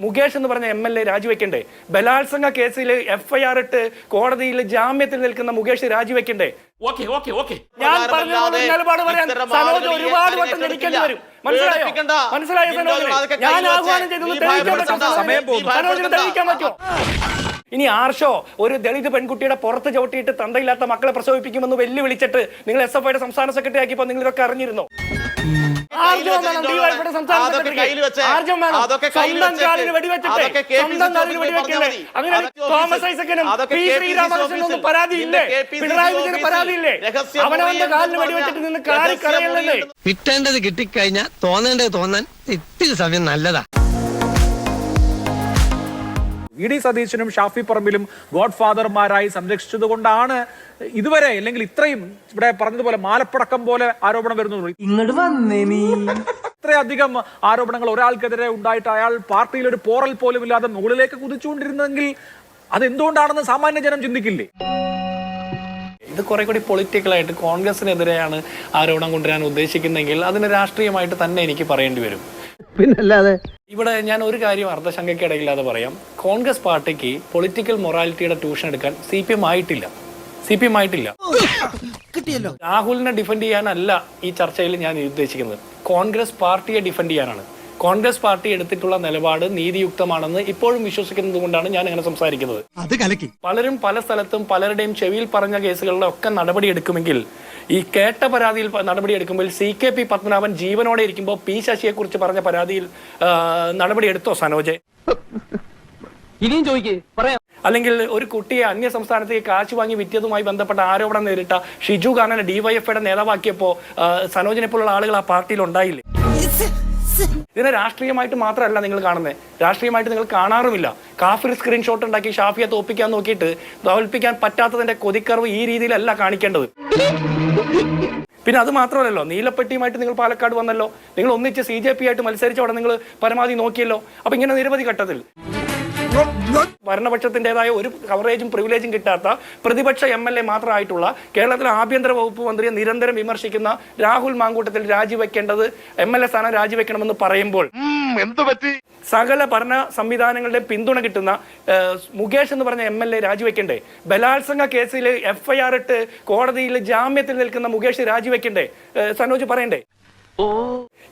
മുകേഷ് എന്ന് പറഞ്ഞ M L A രാജിവെക്കണ്ടേ? ബലാത്സംഗ കേസിൽ എഫ്ഐആർ ഇട്ട് കോടതിയിൽ ജാമ്യത്തിൽ നിൽക്കുന്ന മുകേഷ് രാജിവെക്കണ്ടേ? ഓക്കെ ഓക്കെ ഓക്കെ ഞാൻ ഒരുപാട് വട്ടം ജനിക്കേണ്ടി വരും. മനസ്സിലായോ? മനസ്സിലായോ ഞാൻ ആഹ്വാനം ചെയ്തത് തെളിയിക്കാൻ പറ്റുമോ? ഇനി ആർഷോ ഒരു ദളിത് പെൺകുട്ടിയുടെ പുറത്ത് ചവിട്ടിയിട്ട് തന്തയില്ലാത്ത മക്കളെ പ്രസവിപ്പിക്കുമെന്ന് വെല്ലുവിളിച്ചിട്ട് നിങ്ങൾ എസ് എഫ് ഐയുടെ സംസ്ഥാന സെക്രട്ടറി ആക്കിയപ്പോൾ നിങ്ങൾ ഇതൊക്കെ അറിഞ്ഞിരുന്നോ? തോമസ് ഐസക്കനും പി ശ്രീരാമകൃഷ്ണനും ഓഫീസിൽ പരാതിയില്ലേ ഇതിന്റെ കെ പി സി പിണറായി വിജയന് പരാതിയില്ലേ? അവനവന്റെ കാലിന് വെടിവെച്ചിട്ട് നിന്ന് കാറി കറയല്ലേ കിട്ടേണ്ടത് കിട്ടിക്കഴിഞ്ഞാൽ തോന്നേണ്ടത് തോന്നാൻ ഇത്തിരി സമയം നല്ലതാ. വി ഡി സതീശനും ഷാഫി പറമ്പിലും ഗോഡ് ഫാദർമാരായി സംരക്ഷിച്ചതുകൊണ്ടാണ് ഇതുവരെ അല്ലെങ്കിൽ ഇത്രയും ഇവിടെ പറഞ്ഞതുപോലെ മാലപ്പടക്കം പോലെ ആരോപണം വരുന്നത് ഇങ്ങോട്ട് വന്നേ നീ. ഇത്രയധികം ആരോപണങ്ങൾ ഒരാൾക്കെതിരെ ഉണ്ടായിട്ട് അയാൾ പാർട്ടിയിൽ ഒരു പോറൽ പോലും ഇല്ലാതെ മുകളിലേക്ക് കുതിച്ചുകൊണ്ടിരുന്നെങ്കിൽ അതെന്തുകൊണ്ടാണെന്ന് സാമാന്യ ജനം ചിന്തിക്കില്ലേ? ഇത് കുറെ കൂടി പൊളിറ്റിക്കലായിട്ട് കോൺഗ്രസിനെതിരെയാണ് ആരോപണം കൊണ്ടുവരാൻ ഉദ്ദേശിക്കുന്നതെങ്കിൽ അതിന് രാഷ്ട്രീയമായിട്ട് തന്നെ എനിക്ക് പറയേണ്ടി വരും. പിന്നല്ലാതെ ഇവിടെ ഞാൻ ഒരു കാര്യം അർദ്ധശങ്കയ്ക്കിടയില്ലാതെ പറയാം. കോൺഗ്രസ് പാർട്ടിക്ക് പൊളിറ്റിക്കൽ മൊറാലിറ്റിയുടെ ട്യൂഷൻ എടുക്കാൻ സി പി എം ആയിട്ടില്ല. സി പി എം ആയിട്ടില്ല. രാഹുലിനെ ഡിഫെൻഡ് ചെയ്യാനല്ല ഈ ചർച്ചയിൽ ഞാൻ ഉദ്ദേശിക്കുന്നത്. കോൺഗ്രസ് പാർട്ടിയെ ഡിഫെൻഡ് ചെയ്യാനാണ്. കോൺഗ്രസ് പാർട്ടി എടുത്തിട്ടുള്ള നിലപാട് നീതിയുക്തമാണെന്ന് ഇപ്പോഴും വിശ്വസിക്കുന്നത് കൊണ്ടാണ് ഞാൻ അങ്ങനെ സംസാരിക്കുന്നത്. അത് കലക്കി. പലരും പല സ്ഥലത്തും പലരുടെയും ചെവിയിൽ പറഞ്ഞ കേസുകളുടെ ഒക്കെ നടപടി എടുക്കുമെങ്കിൽ ഈ കേട്ട പരാതിയിൽ നടപടിയെടുക്കുമ്പോൾ നടപടി എടുക്കുമ്പോൾ സി കെ പി പത്മനാഭൻ ജീവനോടെ ഇരിക്കുമ്പോൾ പി ശശിയെ കുറിച്ച് പറഞ്ഞ പരാതിയിൽ നടപടിയെടുത്തോ നടപടി എടുത്തോ സനോജെ? ഇനിയും ചോദിക്കേ പറയാം. അല്ലെങ്കിൽ ഒരു കുട്ടിയെ അന്യ സംസ്ഥാനത്തേക്ക് കാശ് വാങ്ങി വിറ്റതുമായി ബന്ധപ്പെട്ട ആരോപണം നേരിട്ട ഷിജു ഖാനനെ ഡിവൈഎഫ്ഐയുടെ നേതാവാക്കിയപ്പോൾ ആ, സനോജിനെ പോലുള്ള ആളുകൾ ആ പാർട്ടിയിൽ ഉണ്ടായില്ലേ? ഇതിനെ രാഷ്ട്രീയമായിട്ട് മാത്രമല്ല നിങ്ങൾ കാണുന്നത് രാഷ്ട്രീയമായിട്ട് നിങ്ങൾ കാണാറുമില്ല. കാഫിർ സ്ക്രീൻഷോട്ട് ഉണ്ടാക്കി ഷാഫിയെ തോപ്പിക്കാൻ നോക്കിയിട്ട് തോൽപ്പിക്കാൻ പറ്റാത്തതിന്റെ കൊതിക്കറിവ് ഈ രീതിയിലല്ല കാണിക്കേണ്ടത്. പിന്നെ അത് മാത്രമല്ലല്ലോ നീലപ്പെട്ടിയുമായിട്ട് നിങ്ങൾ പാലക്കാട് വന്നല്ലോ. നിങ്ങൾ ഒന്നിച്ച് സി ജെ പി ആയിട്ട് മത്സരിച്ചവിടെ നിങ്ങൾ പരമാവധി നോക്കിയല്ലോ. അപ്പൊ ഇങ്ങനെ നിരവധി ഘട്ടത്തിൽ. ഭരണപക്ഷത്തിന്റെതായ ഒരു കവറേജും പ്രിവിലേജും കിട്ടാത്ത പ്രതിപക്ഷ എം എൽ എ മാത്രമായിട്ടുള്ള കേരളത്തിലെ ആഭ്യന്തര വകുപ്പ് മന്ത്രിയെ നിരന്തരം വിമർശിക്കുന്ന രാഹുൽ മാങ്കൂട്ടത്തിൽ രാജിവെക്കേണ്ടത് എം എൽ എ സ്ഥാനം രാജിവെക്കണമെന്ന് പറയുമ്പോൾ സകല ഭരണ സംവിധാനങ്ങളുടെ പിന്തുണ കിട്ടുന്ന മുകേഷ് എന്ന് പറഞ്ഞ എം എൽ എ രാജിവെക്കണ്ടേ? ബലാത്സംഗ കേസിൽ എഫ്ഐആർ ഇട്ട് കോടതിയിൽ ജാമ്യത്തിൽ നിൽക്കുന്ന മുകേഷ് രാജിവെക്കണ്ടേ? സനോജ് പറയണ്ടേ?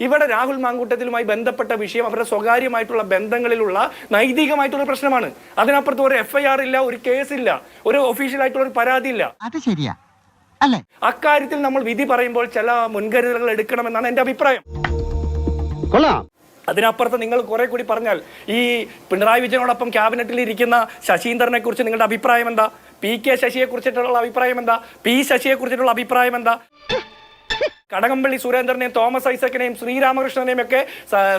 ഇവിടെ രാഹുൽ മാങ്കൂട്ടത്തിലുമായി ബന്ധപ്പെട്ട വിഷയം അവരുടെ സ്വകാര്യമായിട്ടുള്ള ബന്ധങ്ങളിലുള്ള നൈതികമായിട്ടുള്ള പ്രശ്നമാണ്. അതിനപ്പുറത്ത് ഒരു എഫ്ഐആർ ഇല്ല ഒരു കേസില്ല ഒരു ഒഫീഷ്യൽ ആയിട്ടുള്ള ഒരു പരാതി ഇല്ല. അത് ശരിയാ. അല്ലേ? അക്കാര്യത്തിൽ നമ്മൾ വിധി പറയുമ്പോൾ ചില മുൻകരുതലുകൾ എടുക്കണമെന്നാണ് എന്റെ അഭിപ്രായം. കൊള്ളാം. അതിനപ്പുറത്ത് നിങ്ങൾ കുറെ കൂടി പറഞ്ഞാൽ ഈ പിണറായി വിജയനോടൊപ്പം ക്യാബിനറ്റിൽ ഇരിക്കുന്ന ശശീന്ദ്രനെ കുറിച്ച് നിങ്ങളുടെ അഭിപ്രായം എന്താ? പി കെ ശശിയെ കുറിച്ചിട്ടുള്ള അഭിപ്രായം എന്താ? പി ശശിയെ കുറിച്ചിട്ടുള്ള അഭിപ്രായം എന്താ? കടകംപള്ളി സുരേന്ദ്രനെയും തോമസ് ഐസക്കിനെയും ശ്രീരാമകൃഷ്ണനെയും ഒക്കെ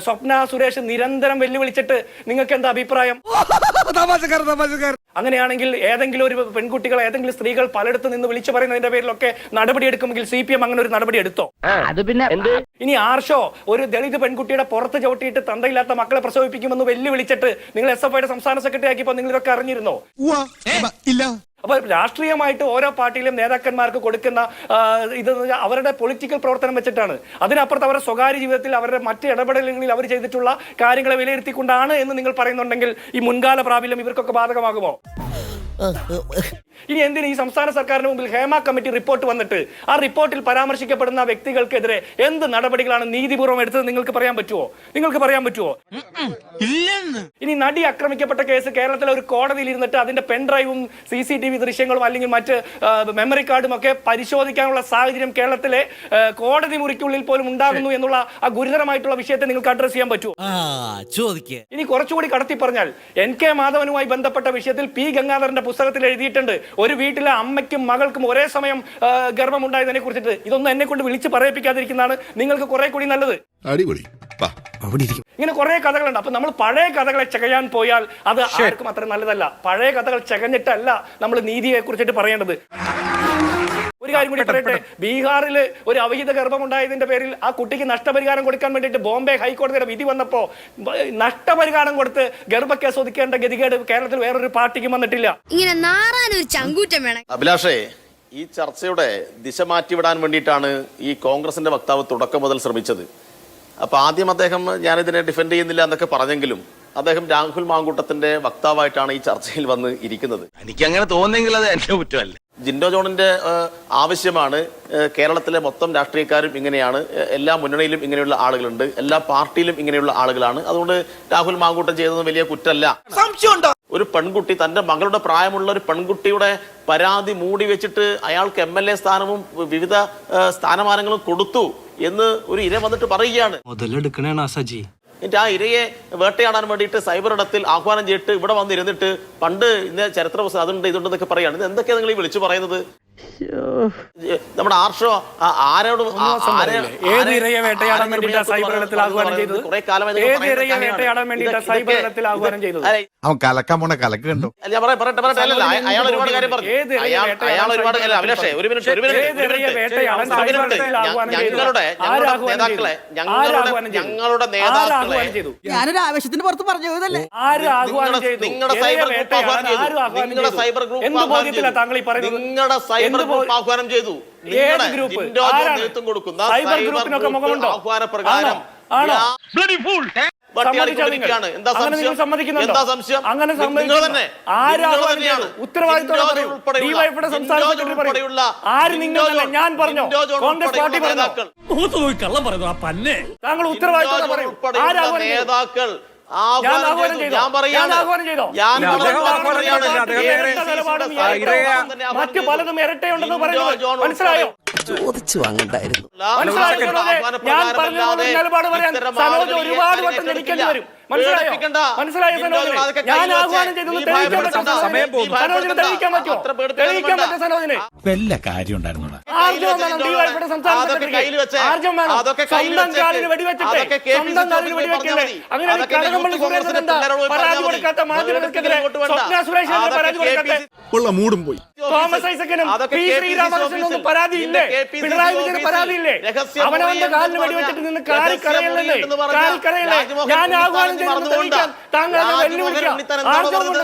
സ്വപ്ന സുരേഷ് നിരന്തരം വെല്ലുവിളിച്ചിട്ട് നിങ്ങൾക്ക് എന്താ അഭിപ്രായം? അങ്ങനെയാണെങ്കിൽ ഏതെങ്കിലും ഒരു പെൺകുട്ടികൾ ഏതെങ്കിലും സ്ത്രീകൾ പലയിടത്ത് നിന്ന് വിളിച്ചു പറയുന്നതിന്റെ പേരിലൊക്കെ നടപടി എടുക്കുമെങ്കിൽ സി പി എം അങ്ങനെ ഒരു നടപടി എടുത്തോ? അത് പിന്നെ ഇനി ആർഷോ ഒരു ദളിത് പെൺകുട്ടിയുടെ പുറത്ത് ചവിട്ടിയിട്ട് തന്തയില്ലാത്ത മക്കളെ പ്രസവിപ്പിക്കുമെന്ന് വെല്ലുവിളിച്ചിട്ട് നിങ്ങൾ എസ് എഫ് ഐയുടെ സംസ്ഥാന സെക്രട്ടറി ആക്കിയപ്പോൾ നിങ്ങൾ ഇതൊക്കെ അറിഞ്ഞിരുന്നോ? ഇല്ല. അപ്പൊ രാഷ്ട്രീയമായിട്ട് ഓരോ പാർട്ടിയിലും നേതാക്കന്മാർക്ക് കൊടുക്കുന്ന ഇത് അവരുടെ പൊളിറ്റിക്കൽ പ്രവർത്തനം വെച്ചിട്ടാണ്. അതിനപ്പുറത്ത് അവരുടെ സ്വകാര്യ ജീവിതത്തിൽ അവരുടെ മറ്റ് ഇടപെടലുകളിൽ അവർ ചെയ്തിട്ടുള്ള കാര്യങ്ങളെ വിലയിരുത്തിക്കൊണ്ടാണ് എന്ന് നിങ്ങൾ പറയുന്നുണ്ടെങ്കിൽ ഈ മുൻകാല പ്രാബല്യം ഇവർക്കൊക്കെ ബാധകമാകുമോ? ഇനി എന്തിന് ഈ സംസ്ഥാന സർക്കാരിന് മുമ്പിൽ ഹേമ കമ്മിറ്റി റിപ്പോർട്ട് വന്നിട്ട് ആ റിപ്പോർട്ടിൽ പരാമർശിക്കപ്പെടുന്ന വ്യക്തികൾക്കെതിരെ എന്ത് നടപടികളാണ് നീതിപൂർവം എടുത്തത് നിങ്ങൾക്ക് പറയാൻ പറ്റുമോ നിങ്ങൾക്ക് പറയാൻ പറ്റുമോ ഇനി നടി ആക്രമിക്കപ്പെട്ട കേസ് കേരളത്തിലെ ഒരു കോടതിയിൽ ഇരുന്നിട്ട് അതിന്റെ പെൻഡ്രൈവും സി സി ടി വി ദൃശ്യങ്ങളും അല്ലെങ്കിൽ മറ്റ് മെമ്മറി കാർഡും ഒക്കെ പരിശോധിക്കാനുള്ള സാഹചര്യം കേരളത്തിലെ കോടതി മുറിക്കുള്ളിൽ പോലും ഉണ്ടാകുന്നു എന്നുള്ള ആ ഗുരുതരമായിട്ടുള്ള വിഷയത്തെ നിങ്ങൾക്ക് അഡ്രസ് ചെയ്യാൻ പറ്റുമോ ഇനി കുറച്ചുകൂടി കടത്തി പറഞ്ഞാൽ എൻ കെ മാധവനുമായി ബന്ധപ്പെട്ട വിഷയത്തിൽ പി ഗംഗാധരന്റെ പുസ്തകത്തിൽ എഴുതിയിട്ടുണ്ട്. ഒരു വീട്ടിലെ അമ്മയ്ക്കും മകൾക്കും ഒരേ സമയം ഗർഭം ഉണ്ടായതിനെ കുറിച്ചിട്ട് ഇതൊന്നും എന്നെ കൊണ്ട് വിളിച്ച് പറയിപ്പിക്കാതിരിക്കുന്നതാണ് നിങ്ങൾക്ക് കുറെ കൂടി നല്ലത്. അടിപൊളി. വാ. ഇങ്ങനെ കുറെ കഥകളുണ്ട്. അപ്പൊ നമ്മൾ പഴയ കഥകളെ ചകയാൻ പോയാൽ അത് ആർക്കും അത്ര നല്ലതല്ല. പഴയ കഥകൾ ചകഞ്ഞിട്ടല്ല നമ്മൾ നീതിയെ കുറിച്ചിട്ട് പറയേണ്ടത്. ഒരു കാര്യം കൂടി പറയട്ടെ? ബീഹാറിൽ ഒരു അവഹിത ഗർഭം ഉണ്ടായതിന്റെ പേരിൽ ആ കുട്ടിക്ക് നഷ്ടപരിഹാരം കൊടുക്കാൻ വേണ്ടിയിട്ട് ബോംബെ ഹൈക്കോടതിയുടെ വിധി വന്നപ്പോ നഷ്ടപരിഹാരം കൊടുത്ത് ഗർഭക്കേസ് ഒതുക്കേണ്ട ഗതികേട് കേരളത്തിൽ വേറൊരു പാർട്ടിക്കും വന്നിട്ടില്ല. ഇങ്ങനെ ചങ്കൂറ്റം വേണം. അഭിലാഷേ ഈ ചർച്ചയുടെ ദിശ മാറ്റിവിടാൻ വേണ്ടിയിട്ടാണ് ഈ കോൺഗ്രസിന്റെ വക്താവ് തുടക്കം മുതൽ ശ്രമിച്ചത്. അപ്പൊ ആദ്യം അദ്ദേഹം ഞാനിതിനെ ഡിഫെൻഡ് ചെയ്യുന്നില്ല എന്നൊക്കെ പറഞ്ഞെങ്കിലും അദ്ദേഹം രാഹുൽ മാങ്കൂട്ടത്തിന്റെ വക്താവായിട്ടാണ് ഈ ചർച്ചയിൽ വന്ന് ഇരിക്കുന്നത്. എനിക്ക് അങ്ങനെ തോന്നുന്നെങ്കിൽ അത് എന്റെ കുറ്റമല്ല. ജിൻഡോ ജോണിന്റെ ആവശ്യമാണ്. കേരളത്തിലെ മൊത്തം രാഷ്ട്രീയക്കാരും ഇങ്ങനെയാണ്. എല്ലാ മുന്നണിയിലും ഇങ്ങനെയുള്ള ആളുകളുണ്ട്. എല്ലാ പാർട്ടിയിലും ഇങ്ങനെയുള്ള ആളുകളാണ്. അതുകൊണ്ട് രാഹുൽ മാങ്കൂട്ടം ചെയ്തത് വലിയ കുറ്റമല്ല. ഒരു പെൺകുട്ടി തന്റെ മകളുടെ പ്രായമുള്ള ഒരു പെൺകുട്ടിയുടെ പരാതി മൂടി വെച്ചിട്ട് അയാൾക്ക് എം എൽ എ സ്ഥാനവും വിവിധ സ്ഥാനമാനങ്ങളും കൊടുത്തു എന്ന് ഒരു ഇര വന്നിട്ട് പറയുകയാണ്. മുതലെടുക്കണേണ സജി എന്നിട്ട് ആ ഇരയെ വേട്ടയാടാൻ വേണ്ടിയിട്ട് സൈബർ ഇടത്തിൽ ആഹ്വാനം ചെയ്തിട്ട് ഇവിടെ വന്നിരുന്നിട്ട് പണ്ട് ഇന്ന് ചരിത്ര അതുണ്ട് ഇതുണ്ടെന്നൊക്കെ പറയുകയാണ് ഇത് എന്തൊക്കെയാണ് നിങ്ങൾ ഈ വിളിച്ചു പറയുന്നത്? നമ്മുടെ ആർഷോ ആ- ആരോട് ഏത് ഇരയെ വേട്ടയാടാൻ വേണ്ടിയിട്ടാ സൈബർ ഇടത്തിൽ ആഹ്വാനം ചെയ്തത്? ഏത് ഇരയെ വേട്ടയാടാൻ വേണ്ടിയിട്ടാ ഇതൊക്കെ- സൈബർ ഇടത്തിൽ ആഹ്വാനം ചെയ്തത്? അവൻ കലക്കാൻ പോണ കലക്ക് കണ്ടു ഞാൻ പറയാം, പറയട്ടെ, പറയട്ടെ. അല്ല അയ- അയാൾ ഒരുപാട് കാര്യം പറഞ്ഞു അയാൾ ഒരുപാട് അഭിലാഷേ ഒരു മിനിറ്റ് ഒരു മിനിറ്റ്? ഞങ്ങളുടെ ഞങ്ങളുടെ നേതാക്കളെ ചെയ്തു? ഞങ്ങളുടെ ഞങ്ങളുടെ നേതാക്കളെ? ഞാനൊരു ആവേശത്തിന് പുറത്ത് പറഞ്ഞു പോയതല്ലേ നിങ്ങളുടെ- നിങ്ങളുടെ സൈബർ ഗ്രൂപ്പ് നിങ്ങളുടെ സൈബർ ഗ്രൂപ്പ്? നിങ്ങളുടെ സൈബർ ആഹ്വാനം ചെയ്തു. ഏത് നിങ്ങളുടെ ഗ്രൂപ്പ് നേതൃത്വം കൊടുക്കുന്ന സൈബർ ഗ്രൂപ്പിനൊക്കെ മുഖമുണ്ടോ? ആഹ്വാന പ്രകാരം ആണോ? ആണോ? എന്താ അങ്ങനെ ഞാൻ പറഞ്ഞു? കോൺഗ്രസ് പാർട്ടി താങ്കൾ ഉത്തരവാദിത്തോടെ പറയൂ. നേതാക്കൾ ഞാൻ തന്നെ മറ്റ് പലതും ഇരട്ടയുണ്ടെന്ന് പറയുന്നത് മനസ്സിലായോ? ചോദിച്ചു വാങ്ങണ്ടായിരുന്നു. ഞാൻ പറഞ്ഞതുപോലെ നിലപാട് പറയാൻ സനോജ് ഒരുപാട് വട്ടം ജനിക്കേണ്ടി വരും. മനസ്സിലായോ? മനസ്സിലായോ ഞാൻ ആഹ്വാനം ചെയ്തെന്ന് തെളിയിക്കാൻ. സനോജിന് തെളിയിക്കാൻ പറ്റുമോ? തെളിയിക്കാൻ പറ്റുമോ സനോജിനെ? വല്ല കാര്യം ഉണ്ടായിരുന്നോടാ അങ്ങനെ പരാതി കൊടുക്കാത്ത മാധ്യമങ്ങൾക്കെതിരെ സ്വപ്ന സുരേഷ് പരാതി കൊടുക്കാത്ത ഉള്ള മൂടും പോയി. തോമസ് ഐസക്കനും പി ശ്രീരാമകൃഷ്ണനും ഒന്നും പരാതിയില്ലേ? പിണറായി വിജയന് പരാതിയില്ലേ? അവനവന്റെ കാലിന് വെടിവെച്ചിട്ട് നിന്ന് കാറി കരയല്ലേ? ഞാൻ ആഹ്വാനം തെളിയിക്കാൻ താങ്കൾ വെല്ലുവിളിക്കാം.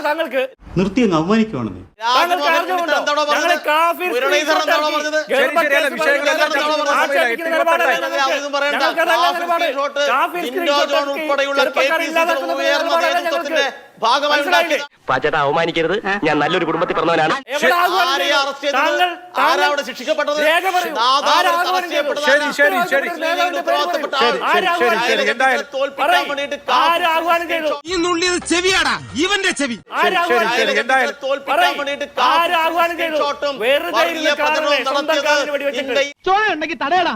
താങ്കൾക്ക് നിർത്തി അങ്ങ് അവമാനിക്കുവാണെന്ന്. ഉൾപ്പെടെയുള്ള കെ പി സി ഇല്ലാതാക്കുന്ന ഉയർന്ന നേതൃത്വത്തിന്റെ ഞങ്ങൾക്ക്. ഭാഗമായി അവമാനിക്കരുത്. ഞാൻ നല്ലൊരു കുടുംബത്തിൽ പറഞ്ഞവനാണ് ഈ നുള്ളിയത് ചെവിയാടാ. ഇവന്റെ ചെവി. ചോര ഉണ്ടെങ്കിൽ തടയടാ.